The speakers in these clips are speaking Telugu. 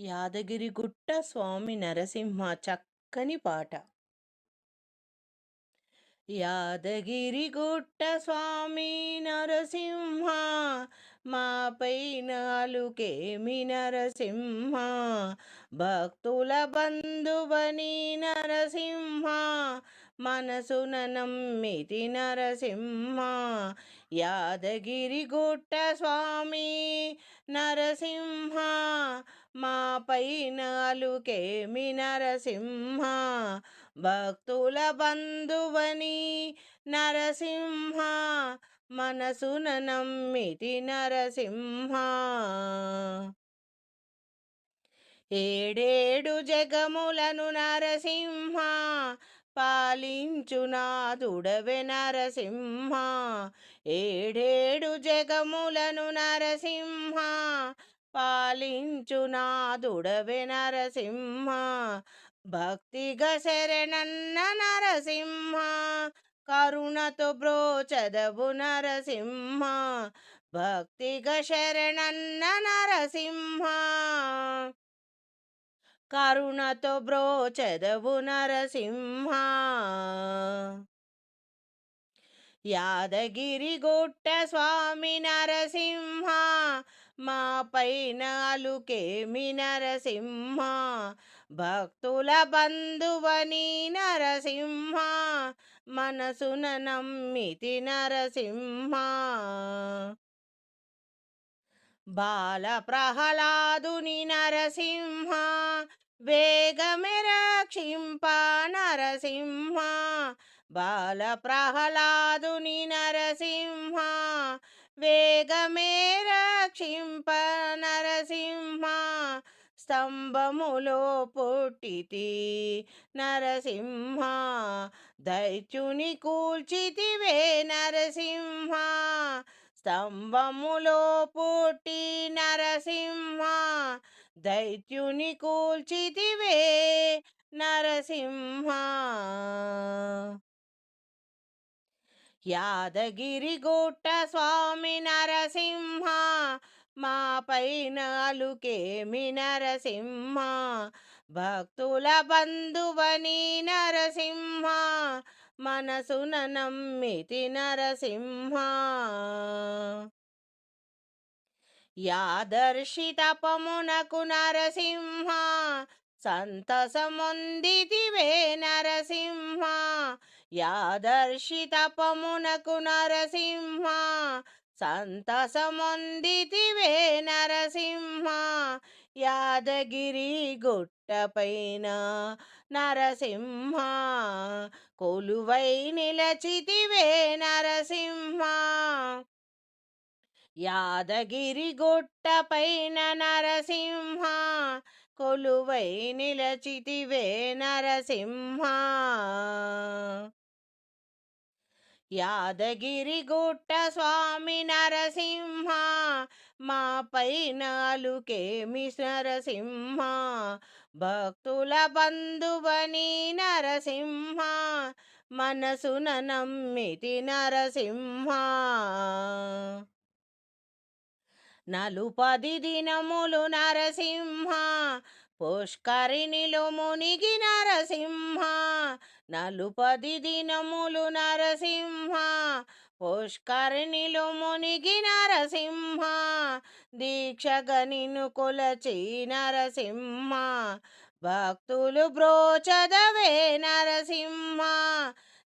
యాదగిరిగుట్ట స్వామి నరసింహ చక్కని పాట. యాదగిరిగుట్ట స్వామి నరసింహ మాపై నాలుకేమి నరసింహ భక్తుల బంధువని నరసింహ మనసున నమ్మితి నరసింహ యాదగిరిగుట్ట స్వామి నరసింహ మాపై నాలుకేమి నరసింహ భక్తుల బంధువని నరసింహ మనసున నమ్మితి నరసింహ. ఏడేడు జగములను నరసింహ పాలించునాదుడవె నరసింహ. ఏడేడు జగములను నరసింహ పాలించునాదుడవె నరసింహ. భక్తిగా శరణన్న నరసింహ. కరుణతో బ్రోచదవు నరసింహ. భక్తిగా శరణన్న నరసింహ. కరుణతో బ్రోచదవు నరసింహ. యాదగిరి గొట్ట స్వామి నరసింహ. మా పైన నాలుకేమి నరసింహ భక్తుల బంధువని నరసింహ మనసున నమ్మితి నరసింహ. బాల ప్రహ్లాదుని నరసింహ వేగమిరక్షింప నరసింహ. బాల ప్రహ్లాదుని నరసింహ వేగ స్తంభములో పుట్టితి నరసింహ దైత్యుని కూల్చితివే నరసింహ స్తంభములో పుట్టి నరసింహ దైత్యుని కూల్చితివే నరసింహ. యాదగిరి గుట్ట స్వామి నరసింహ మాపై నాలుకేమి నరసింహ భక్తుల బంధువని నరసింహ. మనసున నమ్మితి నరసింహ. యాదర్శి తపమునకు నరసింహ. సంతసముందితివే నరసింహ. యాదర్శి తపమునకు నరసింహ. సంతసముందితివే నరసింహ యాదగిరి గుట్టపైన నరసింహ కొలువై నిలచితివే నరసింహ. యాదగిరి గుట్టపైన నరసింహ కొలువై నిలచితివే నరసింహ. యాదగిరిగుట్ట స్వామి నరసింహ మాపై నాలుకేమి నరసింహ భక్తుల బంధువని నరసింహ మనసున నమ్మితి నరసింహ. నలుపది దినములు నరసింహ పుష్కరిణిలో మునిగి నరసింహ నలుపది దినములు నరసింహ పుష్కరిణిలో మునిగి నరసింహ దీక్షగా నిన్ను కొలచి నరసింహ భక్తులు బ్రోచదవే నరసింహ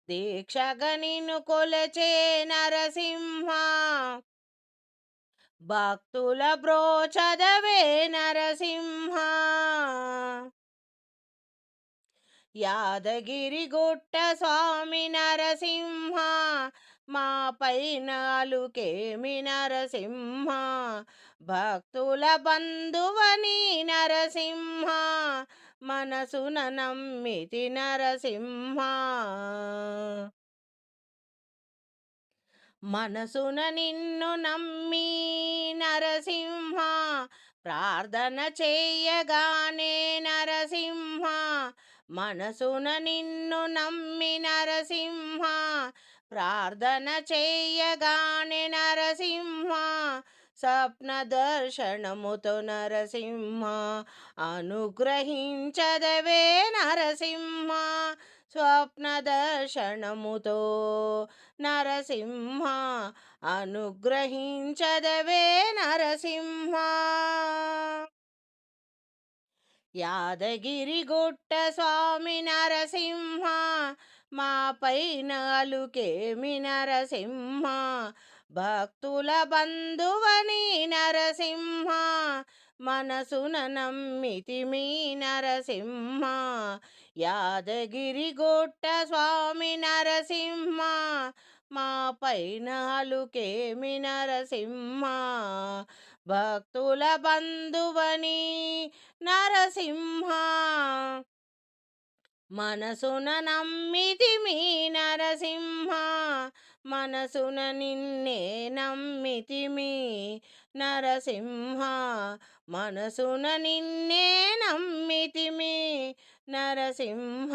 దీక్షగా నిన్ను కొలచే నరసింహ భక్తుల బ్రోచదవే నరసింహ. యాదగిరిగుట్ట స్వామి నరసింహ మాపై నాలుకేమి నరసింహ భక్తుల బంధువని నరసింహ మనసున నమ్మితి నరసింహ. మనసున నిన్ను నమ్మి నరసింహ ప్రార్థన చేయగానే నరసింహ మనసున నిన్ను నమ్మి నరసింహ ప్రార్థన చేయగానే నరసింహ స్వప్న దర్శనముతో నరసింహ అనుగ్రహించదవే నరసింహ స్వప్న దర్శనముతో నరసింహ అనుగ్రహించదవే నరసింహ. యాదగిరిగుట్ట స్వామి నరసింహ మా పైన అలుకేమి నరసింహ భక్తుల బంధువని నరసింహ మనసున నమ్మితి మీ నరసింహ యాదగిరిగుట్ట స్వామి నరసింహ మా పైన అలుకేమి నరసింహ భక్తుల బంధువని నరసింహ. మనసున నమ్మితి మీ నరసింహ. మనసున నిన్నే నమ్మితి మీ నరసింహ. మనసున నిన్నే నమ్మితి మీ నరసింహ.